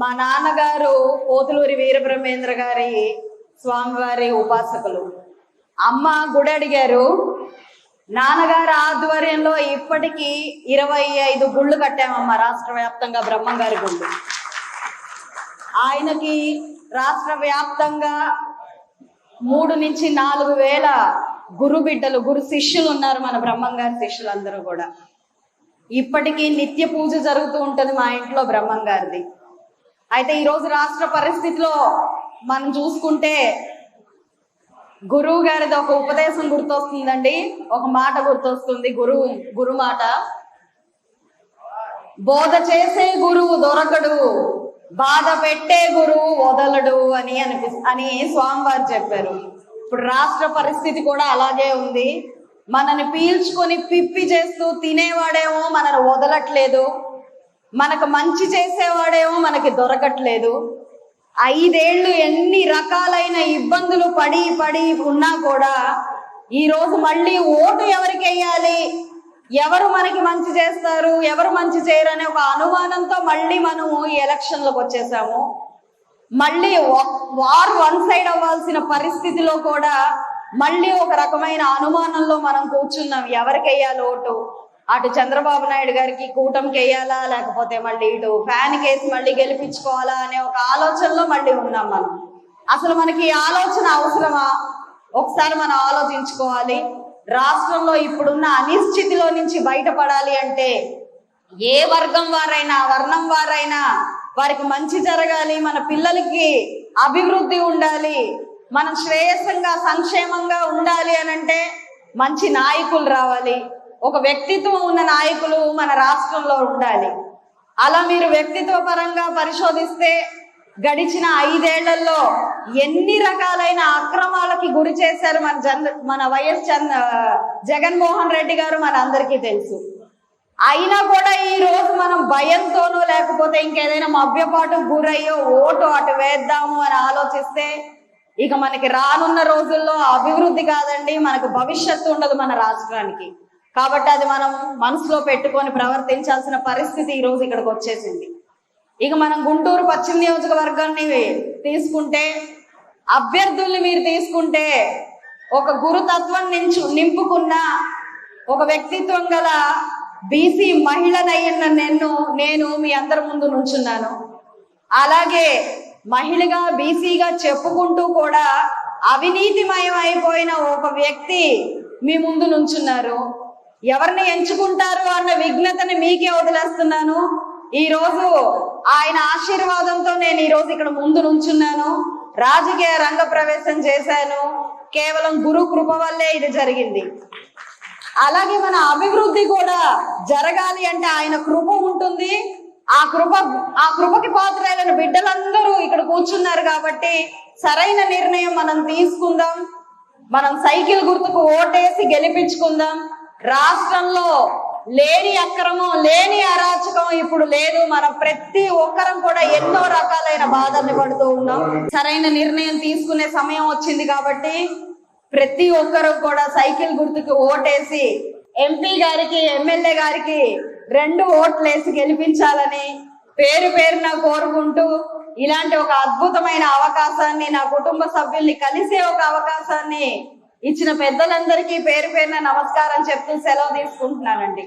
మా నాన్నగారు పోతులూరి వీరబ్రహ్మేంద్ర గారి స్వామివారి ఉపాసకులు. అమ్మ గుడి అడిగారు నాన్నగారి ఆధ్వర్యంలో ఇప్పటికీ ఇరవై ఐదు గుళ్ళు కట్టామమ్మ రాష్ట్ర వ్యాప్తంగా బ్రహ్మంగారి గుళ్ళు. ఆయనకి రాష్ట్ర వ్యాప్తంగా మూడు నుంచి నాలుగు వేల గురు బిడ్డలు గురు శిష్యులు ఉన్నారు మన బ్రహ్మంగారి శిష్యులందరూ కూడా. ఇప్పటికీ నిత్య పూజ జరుగుతూ ఉంటుంది మా ఇంట్లో బ్రహ్మంగారిది. అయితే ఈరోజు రాష్ట్ర పరిస్థితిలో మనం చూసుకుంటే గురువు గారిది ఒక ఉపదేశం గుర్తొస్తుందండి. ఒక మాట గుర్తొస్తుంది. గురువు గురు మాట. బోధ చేసే గురువు దొరకడు బాధ పెట్టే గురువు వదలడు అని అనిపి అని స్వామివారు చెప్పారు. ఇప్పుడు రాష్ట్ర పరిస్థితి కూడా అలాగే ఉంది. మనని పీల్చుకొని పిప్పి చేస్తూ తినేవాడేమో మనని వదలట్లేదు. మనకు మంచి చేసేవాడేమో మనకి దొరకట్లేదు. ఐదేళ్ళు ఎన్ని రకాలైన ఇబ్బందులు పడి పడి ఉన్నా కూడా ఈ రోజు మళ్ళీ ఓటు ఎవరికి వేయాలి? ఎవరు మనకి మంచి చేస్తారు? ఎవరు మంచి చేయరు అనే ఒక అనుమానంతో మళ్ళీ మనము ఈ ఎలక్షన్లకు వచ్చేసాము. మళ్ళీ వార్ వన్ సైడ్ అవ్వాల్సిన పరిస్థితిలో కూడా మళ్ళీ ఒక రకమైన అనుమానంలో మనం కూర్చున్నాం. ఎవరికి వేయాలి ఓటు? అటు చంద్రబాబు నాయుడు గారికి కూటమికి వేయాలా లేకపోతే మళ్ళీ ఇటు ఫ్యాన్ కేసి మళ్ళీ గెలిపించుకోవాలా అనే ఒక ఆలోచనలో మళ్ళీ ఉన్నాం మనం. అసలు మనకి ఈ ఆలోచన అవసరమా? ఒకసారి మనం ఆలోచించుకోవాలి. రాష్ట్రంలో ఇప్పుడున్న అనిశ్చితిలో నుంచి బయటపడాలి అంటే ఏ వర్గం వారైనా వర్ణం వారైనా వారికి మంచి జరగాలి మన పిల్లలకి అభివృద్ధి ఉండాలి మనం శ్రేయస్సంగా సంక్షేమంగా ఉండాలి అని అంటే మంచి నాయకులు రావాలి. ఒక వ్యక్తిత్వం ఉన్న నాయకులు మన రాష్ట్రంలో ఉండాలి. అలా మీరు వ్యక్తిత్వ పరంగా పరిశోధిస్తే గడిచిన ఐదేళ్ళలో ఎన్ని రకాలైన అక్రమాలకి గురి చేశారు మన జన్ మన వైఎస్ చంద్ర జగన్మోహన్ రెడ్డి గారు మన అందరికీ తెలుసు. అయినా కూడా ఈ రోజు మనం భయంతోనో లేకపోతే ఇంకేదైనా మభ్యపాటు గురయ్యో ఓటు అటు వేద్దాము అని ఆలోచిస్తే ఇక మనకి రానున్న రోజుల్లో అభివృద్ధి కాదండి మనకు భవిష్యత్తు ఉండదు మన రాష్ట్రానికి. కాబట్టి అది మనం మనసులో పెట్టుకొని ప్రవర్తించాల్సిన పరిస్థితి ఈ రోజు ఇక్కడికి వచ్చేసింది. ఇక మనం గుంటూరు పశ్చిమ నియోజకవర్గాన్ని తీసుకుంటే అభ్యర్థుల్ని మీరు తీసుకుంటే ఒక గురుతత్వం నించు నింపుకున్న ఒక వ్యక్తిత్వం గల బీసీ మహిళనయ్యన్న నిన్ను నేను మీ అందరి ముందు నుంచున్నాను. అలాగే మహిళగా బీసీగా చెప్పుకుంటూ కూడా అవినీతిమయం అయిపోయిన ఒక వ్యక్తి మీ ముందు నుంచున్నారు. ఎవరిని ఎంచుకుంటారు అన్న విఘ్నతని మీకే వదిలేస్తున్నాను. ఈ రోజు ఆయన ఆశీర్వాదంతో నేను ఈ రోజు ఇక్కడ ముందు నుంచున్నాను. రాజకీయ రంగ ప్రవేశం చేశాను. కేవలం గురు కృప వల్లే ఇది జరిగింది. అలాగే మన అభివృద్ధి కూడా జరగాలి అంటే ఆయన కృప ఉంటుంది. ఆ కృప ఆ కృపకి పాత్రైన బిడ్డలందరూ ఇక్కడ కూర్చున్నారు కాబట్టి సరైన నిర్ణయం మనం తీసుకుందాం. మనం సైకిల్ గుర్తుకు ఓటేసి గెలిపించుకుందాం. రాష్ట్రంలో లేని అక్రమం లేని అరాచకం ఇప్పుడు లేదు. మనం ప్రతి ఒక్కరం కూడా ఎన్నో రకాలైన బాధల్ని పడుతూ ఉన్నాం. సరైన నిర్ణయం తీసుకునే సమయం వచ్చింది కాబట్టి ప్రతి ఒక్కరు కూడా సైకిల్ గుర్తుకు ఓటేసి ఎంపీ గారికి ఎమ్మెల్యే గారికి రెండు ఓట్లేసి గెలిపించాలని పేరు పేరున కోరుకుంటూ ఇలాంటి ఒక అద్భుతమైన అవకాశాన్ని నా కుటుంబ సభ్యుల్ని కలిసే ఒక అవకాశాన్ని ఇచ్చిన పెద్దలందరికీ పేరు పేరున నమస్కారం చెప్తూ సెలవు తీసుకుంటున్నానండి.